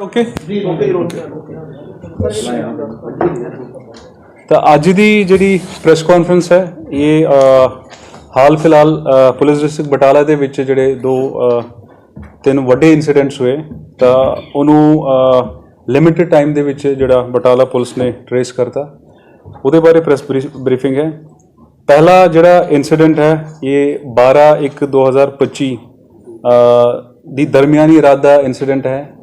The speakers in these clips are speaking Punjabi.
ਓਕੇ ਤਾਂ ਅੱਜ ਦੀ ਜਿਹੜੀ ਪ੍ਰੈਸ ਕਾਨਫਰੰਸ ਹੈ ਇਹ ਹਾਲ ਫਿਲਹਾਲ ਪੁਲਿਸ ਡਿਸਟ੍ਰਿਕਟ ਬਟਾਲਾ ਦੇ ਵਿੱਚ ਜਿਹੜੇ ਦੋ ਤਿੰਨ ਵੱਡੇ ਇਨਸੀਡੈਂਟਸ ਹੋਏ ਤਾਂ ਉਹਨੂੰ ਲਿਮਿਟਿਡ ਟਾਈਮ ਦੇ ਵਿੱਚ ਜਿਹੜਾ ਬਟਾਲਾ ਪੁਲਿਸ ਨੇ ਟਰੇਸ ਕਰਤਾ। ਉਹਦੇ ਬਾਰੇ ਪ੍ਰੈਸ ਬਰੀਫਿੰਗ ਹੈ। ਪਹਿਲਾ ਜਿਹੜਾ ਇਨਸੀਡੈਂਟ ਹੈ ਇਹ 12 1 2025 ਅ, ਦੀ ਦਰਮਿਆਨੀ ਰਾਤ ਦਾ ਇਨਸੀਡੈਂਟ ਹੈ।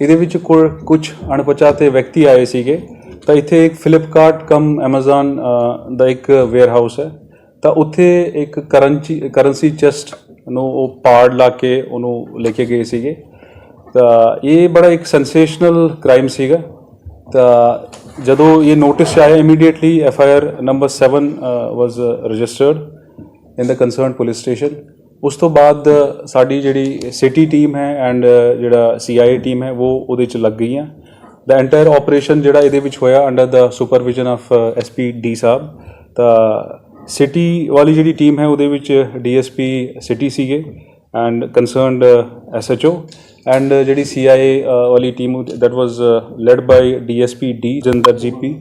ਇਹਦੇ ਵਿੱਚ ਕੁਝ ਅਣਪਛਾਤੇ ਵਿਅਕਤੀ ਆਏ ਸੀਗੇ। ਤਾਂ ਇੱਥੇ ਇੱਕ ਫਲਿੱਪਕਾਰਟ ਕਮ Amazon ਦਾ ਇੱਕ ਵੇਅਰਹਾਊਸ ਹੈ। ਤਾਂ ਉੱਥੇ ਇੱਕ ਕਰੰਸੀ ਕਰੰਸੀ ਚੈਸਟ ਨੂੰ ਉਹ ਪਾੜ ਲਾ ਕੇ ਉਹਨੂੰ ਲੈ ਕੇ ਗਏ ਸੀਗੇ। ਤਾਂ ਇਹ ਬੜਾ ਇੱਕ ਸੈਂਸੇਸ਼ਨਲ ਕ੍ਰਾਈਮ ਸੀਗਾ। ਤਾਂ ਜਦੋਂ ਇਹ ਨੋਟਿਸ ਆਇਆ immediately F I R number 7 was registered in the concerned police station ਉਸ ਤੋਂ ਬਾਅਦ ਸਾਡੀ ਜਿਹੜੀ ਸਿਟੀ ਟੀਮ ਹੈ ਐਂਡ ਜਿਹੜਾ ਸੀਆਈਏ ਟੀਮ ਹੈ, ਉਹ ਉਹਦੇ ਚ ਲੱਗ ਗਈ ਹੈ ਦਾ ਐਂਟਾਇਰ ਆਪਰੇਸ਼ਨ ਜਿਹੜਾ ਇਹਦੇ ਵਿੱਚ ਹੋਇਆ under the supervision of SP D ਸਾਹਿਬ। ਤਾਂ ਸਿਟੀ ਵਾਲੀ ਜਿਹੜੀ ਟੀਮ ਹੈ, ਉਹਦੇ ਵਿੱਚ ਡੀਐਸਪੀ ਸਿਟੀ ਸੀਗੇ ਐਂਡ ਕੰਸਰਨਡ ਐਸਐਚਓ ਐਂਡ ਜਿਹੜੀ ਸੀਆਈਏ ਵਾਲੀ team that was led by DSP D ਜੰਦਰ ਜੀਪੀ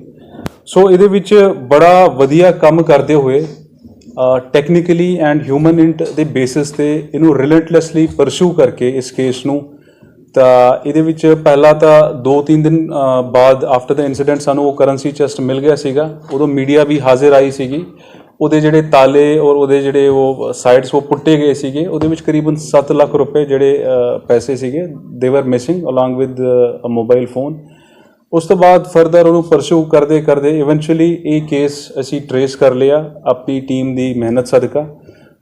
ਸੋ ਇਹਦੇ ਵਿੱਚ ਬੜਾ ਵਧੀਆ ਕੰਮ ਕਰਦੇ ਹੋਏ ਟੈਕਨੀਕਲੀ ਐਂਡ ਹਿਊਮਨ ਇੰਟ ਦੇ ਬੇਸਿਸ ਤੇ ਇਹਨੂੰ ਰਿਲੈਂਟਲੈਸਲੀ ਪਰਸੂ ਕਰਕੇ ਇਸ ਕੇਸ ਨੂੰ, ਤਾਂ ਇਹਦੇ ਵਿੱਚ ਪਹਿਲਾ ਤਾਂ 2-3 ਦਿਨ ਬਾਅਦ ਆਫਟਰ ਦਾ ਇਨਸੀਡੈਂਟ ਸਾਨੂੰ ਉਹ ਕਰੰਸੀ ਚੈਸਟ ਮਿਲ ਗਿਆ ਸੀਗਾ, ਉਦੋਂ ਮੀਡੀਆ ਵੀ ਹਾਜ਼ਰ ਆਈ ਸੀਗੀ, ਉਹਦੇ ਜਿਹੜੇ ਤਾਲੇ ਔਰ ਉਹਦੇ ਜਿਹੜੇ ਉਹ ਸਾਈਡਸ ਉਹ ਪੁੱਟੇ ਗਏ ਸੀਗੇ, ਉਹਦੇ ਵਿੱਚ ਕਰੀਬਨ 7 ਲੱਖ ਰੁਪਏ ਜਿਹੜੇ ਪੈਸੇ ਸੀਗੇ they were missing along with a mobile phone ਉਸ ਤੋਂ ਬਾਅਦ ਫਰਦਰ ਉਹਨੂੰ ਪਰਸੂ ਕਰਦੇ ਕਰਦੇ ਇਵੈਂਚੁਅਲੀ ਇਹ ਕੇਸ ਅਸੀਂ ਟਰੇਸ ਕਰ ਲਿਆ ਆਪਣੀ ਟੀਮ ਦੀ ਮਿਹਨਤ ਸਦਕਾ।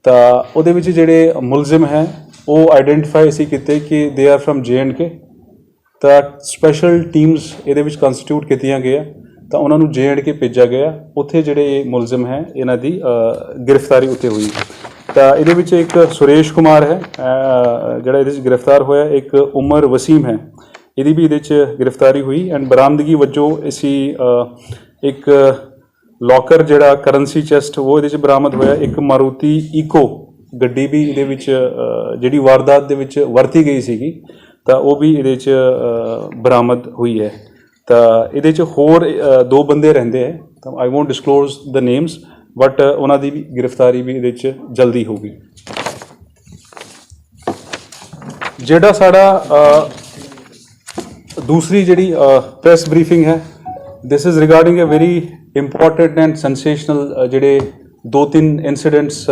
ਤਾਂ ਉਹਦੇ ਵਿੱਚ ਜਿਹੜੇ ਮੁਲਜ਼ਮ ਹੈ, ਉਹ ਆਇਡੈਂਟੀਫਾਈ ਅਸੀਂ ਕੀਤੇ ਕਿ ਦੇ ਆਰ ਫਰਮ ਕੇ ਤਾਂ ਸਪੈਸ਼ਲ ਟੀਮਸ ਇਹਦੇ ਵਿੱਚ ਕੰਸਟੀਟਿਊਟ ਕੀਤੀਆਂ ਗਈਆਂ। ਤਾਂ ਉਹਨਾਂ ਨੂੰ ਕੇ ਭੇਜਿਆ ਗਿਆ। ਉੱਥੇ ਜਿਹੜੇ ਇਹ ਮੁਲਜ਼ਮ ਹੈ, ਇਹਨਾਂ ਦੀ ਗ੍ਰਿਫਤਾਰੀ ਉੱਤੇ ਹੋਈ। ਤਾਂ ਇਹਦੇ ਵਿੱਚ ਇੱਕ ਸੁਰੇਸ਼ ਕੁਮਾਰ ਹੈ ਜਿਹੜਾ ਇਹਦੇ ਵਿੱਚ ਗ੍ਰਿਫਤਾਰ ਹੋਇਆ। ਇੱਕ ਉਮਰ ਵਸੀਮ ਹੈ। ਇਹਦੀ ਵੀ ਇਹਦੇ 'ਚ ਗ੍ਰਿਫਤਾਰੀ ਹੋਈ ਐਂਡ ਬਰਾਮਦਗੀ ਵਜੋਂ ਅਸੀਂ ਇੱਕ ਲੋਕਰ ਜਿਹੜਾ ਕਰੰਸੀ ਚੈਸਟ ਉਹ ਇਹਦੇ 'ਚ ਬਰਾਮਦ ਹੋਇਆ। ਇੱਕ ਮਾਰੂਤੀ ਈਕੋ ਗੱਡੀ ਵੀ ਇਹਦੇ ਵਿੱਚ ਜਿਹੜੀ ਵਾਰਦਾਤ ਦੇ ਵਿੱਚ ਵਰਤੀ ਗਈ ਸੀਗੀ, ਤਾਂ ਉਹ ਵੀ ਇਹਦੇ 'ਚ ਬਰਾਮਦ ਹੋਈ ਹੈ। ਤਾਂ ਇਹਦੇ 'ਚ ਹੋਰ ਦੋ ਬੰਦੇ ਰਹਿੰਦੇ ਹੈ। ਤਾਂ I won't disclose the names but ਉਹਨਾਂ ਦੀ ਵੀ ਗ੍ਰਿਫਤਾਰੀ ਵੀ ਇਹਦੇ 'ਚ ਜਲਦੀ ਹੋਊਗੀ। ਜਿਹੜਾ ਸਾਡਾ ਦੂਸਰੀ ਜਿਹੜੀ ਪ੍ਰੈਸ ਬਰੀਫਿੰਗ ਹੈ this is regarding a very important and sensational ਜਿਹੜੇ ਦੋ ਤਿੰਨ ਇਨਸੀਡੈਂਟਸ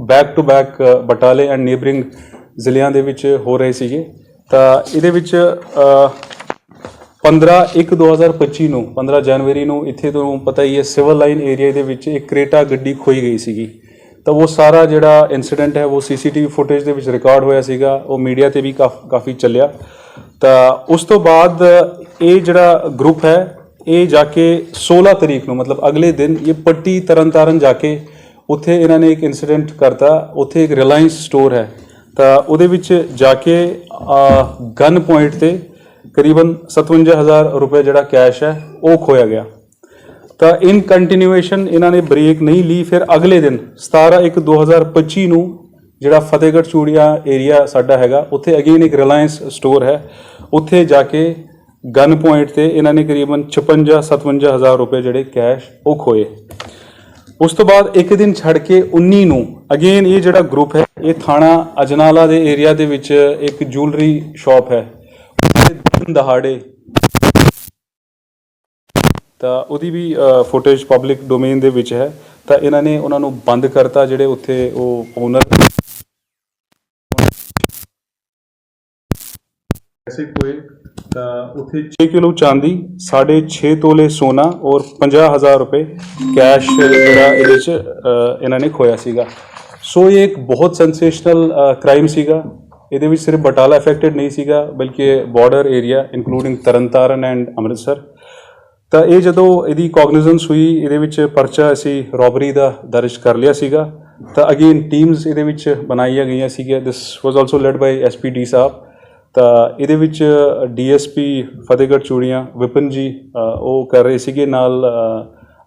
ਬੈਕ ਟੂ ਬੈਕ ਬਟਾਲੇ ਐਂਡ ਨੇਬਰਿੰਗ ਜ਼ਿਲ੍ਹਿਆਂ ਦੇ ਵਿੱਚ ਹੋ ਰਹੇ ਸੀਗੇ। ਤਾਂ ਇਹਦੇ ਵਿੱਚ ਅ, 15 1 2025 ਨੂੰ 15 ਜਨਵਰੀ ਨੂੰ ਇੱਥੇ ਤੋਂ ਪਤਾ ਹੀ ਹੈ ਸਿਵਲ ਲਾਈਨ ਏਰੀਆ ਦੇ ਵਿੱਚ ਇੱਕ ਕ੍ਰੇਟਾ ਗੱਡੀ ਖੋਈ ਗਈ ਸੀਗੀ। ਤਾਂ ਉਹ ਸਾਰਾ ਜਿਹੜਾ ਇਨਸੀਡੈਂਟ ਹੈ ਉਹ ਸੀਸੀਟੀਵੀ ਫੁਟੇਜ ਦੇ ਵਿੱਚ ਰਿਕਾਰਡ ਹੋਇਆ ਸੀਗਾ ਉਹ ਮੀਡੀਆ ਤੇ ਵੀ ਕਾਫ- ਕਾਫੀ ਚੱਲਿਆ। ਤਾਂ ਉਸ ਤੋਂ ਬਾਅਦ ਇਹ ਜਿਹੜਾ ਗਰੁੱਪ ਹੈ, ਇਹ ਜਾ ਕੇ 16 ਤਰੀਕ ਨੂੰ, ਮਤਲਬ ਅਗਲੇ ਦਿਨ ਇਹ ਪੱਟੀ ਤਰਨਤਾਰਨ ਜਾ ਕੇ ਉੱਥੇ ਇਹਨਾਂ ਨੇ ਇੱਕ ਇਨਸੀਡੈਂਟ ਕਰਤਾ, ਉੱਥੇ ਇੱਕ ਰਿਲਾਇੰਸ ਸਟੋਰ ਹੈ। ਤਾਂ ਉਹਦੇ ਵਿੱਚ ਜਾ ਕੇ ਗਨ ਪੁਆਇੰਟ ਤੇ ਕਰੀਬਨ 57000 ਰੁਪਏ ਜਿਹੜਾ ਕੈਸ਼ ਹੈ, ਉਹ ਖੋਇਆ ਗਿਆ। ਤਾਂ ਇਨ ਕੰਟੀਨਿਊਏਸ਼ਨ ਇਹਨਾਂ ਨੇ ਬ੍ਰੇਕ ਨਹੀਂ ਲਈ, ਫਿਰ ਅਗਲੇ ਦਿਨ 17 1 2025 ਨੂੰ ਜਿਹੜਾ ਫਤਿਹਗੜ੍ਹ ਚੂੜੀਆ ਏਰੀਆ ਸਾਡਾ ਹੈਗਾ, ਉੱਥੇ ਅਗੇਨ ਇੱਕ ਰਿਲਾਇੰਸ ਸਟੋਰ ਹੈ। ਉੱਥੇ ਜਾ ਕੇ ਗਨ ਪੁਆਇੰਟ ਤੇ ਇਹਨਾਂ ਨੇ ਕਰੀਬਨ 56 57000 ਰੁਪਏ ਜਿਹੜੇ ਕੈਸ਼ ਉਹ ਖੋਏ। ਉਸ ਤੋਂ ਬਾਅਦ ਇੱਕ ਦਿਨ ਛੱਡ ਕੇ 19 ਨੂੰ ਅਗੇਨ ਇਹ ਜਿਹੜਾ ਗਰੁੱਪ ਹੈ, ਇਹ ਥਾਣਾ ਅਜਨਾਲਾ ਦੇ ਏਰੀਆ ਦੇ ਵਿੱਚ ਇੱਕ ਜੁਐਲਰੀ ਸ਼ਾਪ ਹੈ। ਦਿਨ ਦਹਾੜੇ ਤਾਂ ਉਹਦੀ ਵੀ ਫੁਟੇਜ ਪਬਲਿਕ ਡੋਮੇਨ ਦੇ ਵਿੱਚ ਹੈ। ਤਾਂ ਇਹਨਾਂ ਨੇ ਉਹਨਾਂ ਨੂੰ ਬੰਦ ਕਰਤਾ ਜਿਹੜੇ ਉੱਥੇ ਉਹ ਓਨਰ ਪੈਸੇ ਕੋਏ ਉੱਥੇ 6 ਕਿਲੋ ਚਾਂਦੀ 6.5 ਤੋਲੇ ਸੋਨਾ ਔਰ 50000 ਰੁਪਏ ਕੈਸ਼ ਜਿਹੜਾ ਇਹਦੇ ਚ ਇਹਨਾਂ ਨੇ ਖੋਇਆ ਸੀਗਾ। ਸੋ ਇਹ ਇੱਕ ਬਹੁਤ ਸੈਂਸੇਸ਼ਨਲ ਕ੍ਰਾਈਮ ਸੀਗਾ। ਇਹਦੇ ਵਿੱਚ ਸਿਰਫ ਬਟਾਲਾ ਅਫੈਕਟਡ ਨਹੀਂ ਸੀਗਾ, ਬਲਕਿ border area including Tarn Taran and Amritsar. ਤਾਂ ਇਹ ਜਦੋਂ ਇਹਦੀ ਕੋਗਨੀਜ਼ੈਂਸ ਹੋਈ, ਇਹਦੇ ਵਿੱਚ ਪਰਚਾ ਅਸੀਂ ਰੋਬਰੀ ਦਾ ਦਰਜ ਕਰ ਲਿਆ ਸੀਗਾ। ਤਾਂ ਅਗੇਨ ਟੀਮਸ ਇਹਦੇ ਵਿੱਚ ਬਣਾਈਆਂ ਗਈਆਂ ਸੀਗੀਆਂ। This was also led by SPD sahib. ਤਾਂ ਇਹਦੇ ਵਿੱਚ ਡੀਐਸਪੀ ਫਤਿਹਗੜ੍ਹ ਚੂੜੀਆਂ ਵਿਪਨ ਜੀ ਉਹ ਕਰ ਰਹੇ ਸੀਗੇ ਨਾਲ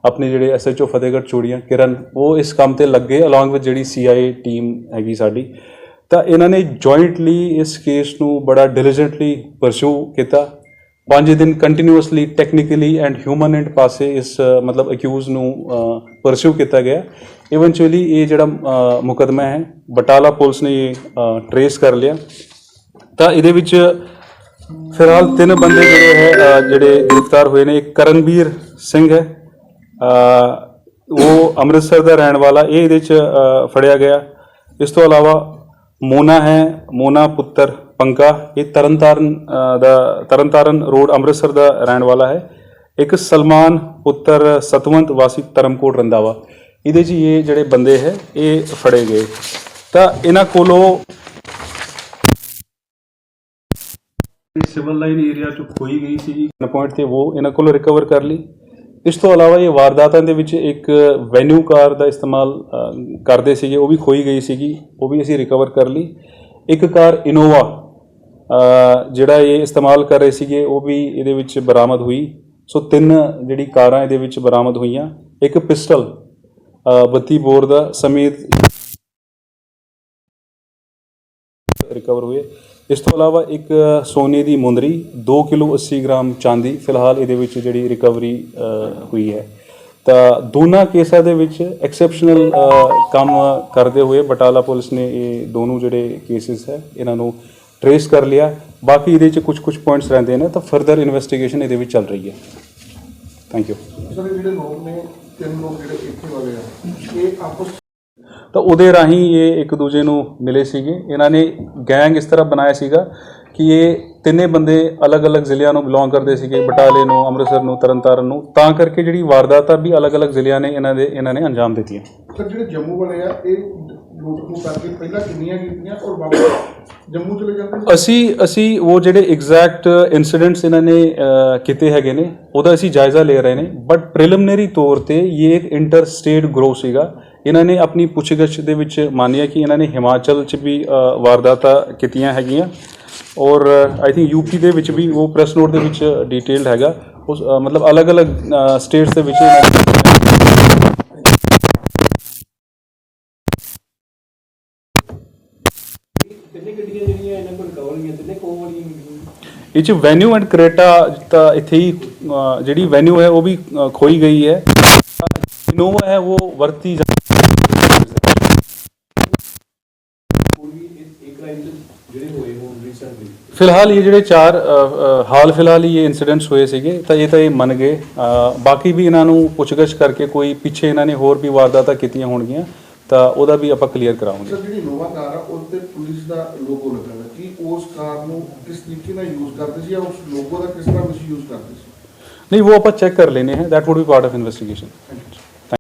ਆਪਣੇ ਜਿਹੜੇ ਐਸਐਚਓ ਫਤਿਹਗੜ੍ਹ ਚੂੜੀਆਂ ਕਿਰਨ ਉਹ ਇਸ ਕੰਮ ਤੇ ਲੱਗੇ ਅਲੋਂਗ ਵਿਦ ਜਿਹੜੀ ਸੀਆਈਏ ਟੀਮ ਹੈਗੀ ਸਾਡੀ। ਤਾਂ ਇਹਨਾਂ ਨੇ ਜੁਆਇੰਟਲੀ ਇਸ ਕੇਸ ਨੂੰ ਬੜਾ ਡਿਲੀਜੈਂਟਲੀ ਪਰਸੂ ਕੀਤਾ। ਪੰਜ ਦਿਨ continuously technically and human and ਪਾਸੇ ਇਸ ਮਤਲਬ ਅਕਿਊਜ਼ ਨੂੰ ਪਰਸਿਊ ਕੀਤਾ ਗਿਆ। ਇਵੈਂਚੁਅਲੀ ਇਹ ਜਿਹੜਾ ਅ, ਮੁਕੱਦਮਾ ਹੈ ਬਟਾਲਾ ਪੁਲਿਸ ਨੇ ਇਹ ਟਰੇਸ ਕਰ ਲਿਆ। ਤਾਂ ਇਹਦੇ ਵਿੱਚ ਫਿਲਹਾਲ ਤਿੰਨ ਬੰਦੇ ਜਿਹੜੇ ਹੈ ਜਿਹੜੇ ਗ੍ਰਿਫਤਾਰ ਹੋਏ ਨੇ। ਇੱਕ ਕਰਨਵੀਰ ਸਿੰਘ ਹੈ। ਉਹ ਅੰਮ੍ਰਿਤਸਰ ਦਾ ਰਹਿਣ ਵਾਲਾ। ਇਹ ਇਹਦੇ ਚ ਫੜਿਆ ਗਿਆ। ਇਸ ਤੋਂ ਇਲਾਵਾ ਮੋਨਾ ਹੈ। ਮੋਨਾ ਪੁੱਤਰ ਪੰਕਾ। ਇਹ ਤਰਨਤਾਰਨ ਦਾ ਤਰਨਤਾਰਨ ਰੋਡ ਅੰਮ੍ਰਿਤਸਰ ਦਾ ਰਹਿਣ ਵਾਲਾ ਹੈ। ਇੱਕ ਸਲਮਾਨ ਪੁੱਤਰ ਸਤਵੰਤ ਵਾਸੀ ਧਰਮਕੋਟ ਰੰਦਾਵਾ ਇਹਦੇ 'ਚ ਇਹ ਜਿਹੜੇ ਬੰਦੇ ਹੈ, ਇਹ ਫੜੇ ਗਏ। ਤਾਂ ਇਹਨਾਂ ਕੋਲੋਂ ਸਿਵਲ ਲਾਈਨ ਏਰੀਆ ਚ ਖੋਈ ਗਈ ਸੀ ਪੁਆਇੰਟ ਤੇ ਉਹ ਇਹਨਾਂ ਕੋਲੋਂ ਰਿਕਵਰ ਕਰ ਲਈ। ਇਸ ਤੋਂ ਇਲਾਵਾ ਇਹ ਵਾਰਦਾਤਾਂ ਦੇ ਵਿੱਚ ਇੱਕ ਵੈਨਿਊ ਕਾਰ ਦਾ ਇਸਤੇਮਾਲ ਅ, ਕਰਦੇ ਸੀਗੇ ਉਹ ਵੀ ਖੋਈ ਗਈ ਸੀਗੀ ਉਹ ਵੀ ਅਸੀਂ ਰਿਕਵਰ ਕਰ ਲਈ। ਇੱਕ ਕਾਰ ਇਨੋਵਾ ਅ, ਜਿਹੜਾ ਇਹ ਇਸਤੇਮਾਲ ਕਰ ਰਹੇ ਸੀਗੇ ਉਹ ਵੀ ਇਹਦੇ ਵਿੱਚ ਬਰਾਮਦ ਹੋਈ। ਸੋ ਤਿੰਨ ਜਿਹੜੀ ਕਾਰਾਂ ਇਹਦੇ ਵਿੱਚ ਬਰਾਮਦ ਹੋਈਆਂ। ਇੱਕ ਪਿਸਟਲ 32 ਬੋਰ ਦਾ ਸਮੇਤ ਰਿਕਵਰ ਹੋਏ। ਇਸ ਤੋਂ ਇਲਾਵਾ ਇੱਕ ਸੋਨੇ ਦੀ ਮੁੰਦਰੀ 2 ਕਿਲੋ 80 ਗ੍ਰਾਮ ਚਾਂਦੀ, ਫਿਲਹਾਲ ਇਹਦੇ ਵਿੱਚ ਜਿਹੜੀ ਰਿਕਵਰੀ ਹੋਈ ਹੈ। ਤਾਂ ਦੋਨਾਂ ਕੇਸਾਂ ਦੇ ਵਿੱਚ ਐਕਸੈਪਸ਼ਨਲ ਕੰਮ ਕਰਦੇ ਹੋਏ ਬਟਾਲਾ ਪੁਲਿਸ ਨੇ ਇਹ ਦੋਨੋਂ ਜਿਹੜੇ ਕੇਸਿਸ ਹੈ, ਇਹਨਾਂ ਨੂੰ ਟਰੇਸ ਕਰ ਲਿਆ। ਬਾਕੀ ਇਹਦੇ ਵਿੱਚ ਕੁਝ ਕੁਝ ਪੁਆਇੰਟਸ ਰਹਿੰਦੇ ਨੇ, ਤਾਂ ਫਰਦਰ ਇਨਵੈਸਟੀਗੇਸ਼ਨ ਇਹਦੇ ਵਿੱਚ ਚੱਲ ਰਹੀ ਹੈ। ਥੈਂਕ ਯੂ ਸਰ ਜਿਹੜੇ ਲੋਕ ਨੇ, ਤਿੰਨ ਲੋਕ ਜਿਹੜੇ ਇੱਥੇ ਵਾਲੇ ਆ, ਇਹ ਆਪਸ ਤਾਂ ਉਹਦੇ ਰਾਹੀਂ ਇਹ ਇੱਕ ਦੂਜੇ ਨੂੰ ਮਿਲੇ ਸੀਗੇ। ਇਹਨਾਂ ਨੇ ਗੈਂਗ ਇਸ ਤਰ੍ਹਾਂ ਬਣਾਇਆ ਸੀਗਾ ਕਿ ਇਹ ਤਿੰਨੇ ਬੰਦੇ ਅਲੱਗ-ਅਲੱਗ ਜ਼ਿਲ੍ਹਿਆਂ ਨੂੰ ਬਿਲੋਂਗ ਕਰਦੇ ਸੀਗੇ ਬਟਾਲੇ ਨੂੰ ਅੰਮ੍ਰਿਤਸਰ ਨੂੰ ਤਰਨਤਾਰਨ ਨੂੰ। ਤਾਂ ਕਰਕੇ ਜਿਹੜੀ ਵਾਰਦਾਤਾਂ ਵੀ ਅਲੱਗ-ਅਲੱਗ ਜ਼ਿਲ੍ਹਿਆਂ ਨੇ ਇਹਨਾਂ ਦੇ ਇਹਨਾਂ ਨੇ ਅੰਜਾਮ ਦਿੱਤੀਆਂ। ਸਰ ਜਿਹੜੇ ਜੰਮੂ ਵਾਲੇ ਆ ਇਹ ਲੁੱਟ ਖੋਹ ਕਰਕੇ ਪਹਿਲਾਂ ਕਿੰਨੀਆਂ ਕੀਤੀਆਂ ਔਰ ਵਾਪਸ ਜੰਮੂ ਚਲੇ ਜਾਂਦੇ ਨੇ? ਅਸੀਂ ਅਸੀਂ ਉਹ ਜਿਹੜੇ ਐਗਜ਼ੈਕਟ ਇਨਸੀਡੈਂਟਸ ਇਹਨਾਂ ਨੇ ਕੀਤੇ ਹੈਗੇ ਨੇ ਉਹਦਾ ਅਸੀਂ ਜਾਇਜ਼ਾ ਲੈ ਰਹੇ ਨੇ। ਬਟ ਪ੍ਰੀਲਿਮਿਨਰੀ ਤੌਰ ਤੇ ਇਹ ਇੱਕ ਇੰਟਰ ਸਟੇਟ ਗਰੋ ਸੀਗਾ। ਇਹਨਾਂ ਨੇ ਆਪਣੀ ਪੁੱਛਗਿੱਛ ਦੇ ਵਿੱਚ ਮੰਨਿਆ ਕਿ ਇਹਨਾਂ ਨੇ ਹਿਮਾਚਲ 'ਚ ਵੀ ਵਾਰਦਾਤਾਂ ਕੀਤੀਆਂ ਹੈਗੀਆਂ। ਔਰ ਆਈ ਥਿੰਕ ਯੂਪੀ ਦੇ ਵਿੱਚ ਵੀ ਉਹ ਪ੍ਰੈਸ ਨੋਟ ਦੇ ਵਿੱਚ ਡਿਟੇਲਡ ਹੈਗਾ। ਉਸ ਮਤਲਬ ਅਲੱਗ-ਅਲੱਗ ਸਟੇਟਸ ਦੇ ਵਿੱਚ ਇਹਨਾਂ ਨੇ ਤਿੰਨੇ ਗੱਡੀਆਂ ਜਿਹੜੀਆਂ ਇਹਨਾਂ ਕੋਲ ਰਿਕਵਰ ਹੋਈਆਂ ਤਿੰਨੇ ਕੋਲ ਵਾਲੀਆਂ ਗੱਡੀਆਂ ਇਹ ਚ ਵੈਨਿਊ ਐਂਡ ਕਰੇਟਾ ਤਾਂ ਇੱਥੇ ਹੀ ਜਿਹੜੀ ਵੈਨਿਊ ਹੈ ਉਹ ਵੀ ਖੋਈ ਗਈ ਹੈ। ਇਨੋਵਾ ਹੈ ਉਹ ਵਰਤੀ ਜਾ- ਹੋਰ ਵੀ ਇਹ- ਇੱਕ ਲਾਈਨ ਜਿਹੜੇ ਹੋਏ ਹੋਣ ਰੀਸੈਂਟਲੀ ਫਿਲਹਾਲ ਇਹ ਜਿਹੜੇ ਚਾਰ ਹਾਲ ਫਿਲਹਾਲ ਹੀ ਇਹ ਇਨਸੀਡੈਂਟਸ ਹੋਏ ਸੀਗੇ ਤਾਂ ਇਹ ਤਾਂ ਇਹ ਮੰਨ ਗਏ। ਬਾਕੀ ਵੀ ਇਹਨਾਂ ਨੂੰ ਪੁੱਛਗਿੱਛ ਕਰਕੇ ਕੋਈ ਪਿੱਛੇ ਇਹਨਾਂ ਨੇ ਹੋਰ ਵੀ ਵਾਰਦਾਤਾਂ ਕੀਤੀਆਂ ਹੋਣਗੀਆਂ ਤਾਂ ਉਹਦਾ ਵੀ ਆਪਾਂ ਕਲੀਅਰ ਕਰਾਵਾਂਗੇ। ਸਰ ਜਿਹੜੀ ਨੋਵਾ ਕਾਰ ਆ ਉਸ ਤੇ ਪੁਲਿਸ ਦਾ ਲੋਗੋ ਲੱਗਾ ਹੋਇਆ। ਕੀ ਉਸ ਕਾਰ ਨੂੰ ਕਿਸ ਤਰੀਕੇ ਨਾਲ ਯੂਜ਼ ਕਰਦੇ ਸੀ ਜਾਂ ਉਸ ਲੋਗੋ ਦਾ ਕਿਸ ਤਰ੍ਹਾਂ ਮਿਸਯੂਜ਼ ਕਰਦੇ ਸੀ? ਨਹੀਂ ਉਹ ਆਪਾਂ ਚੈੱਕ ਕਰ ਲੈਨੇ ਹੈ। That would be part of investigation Thank you.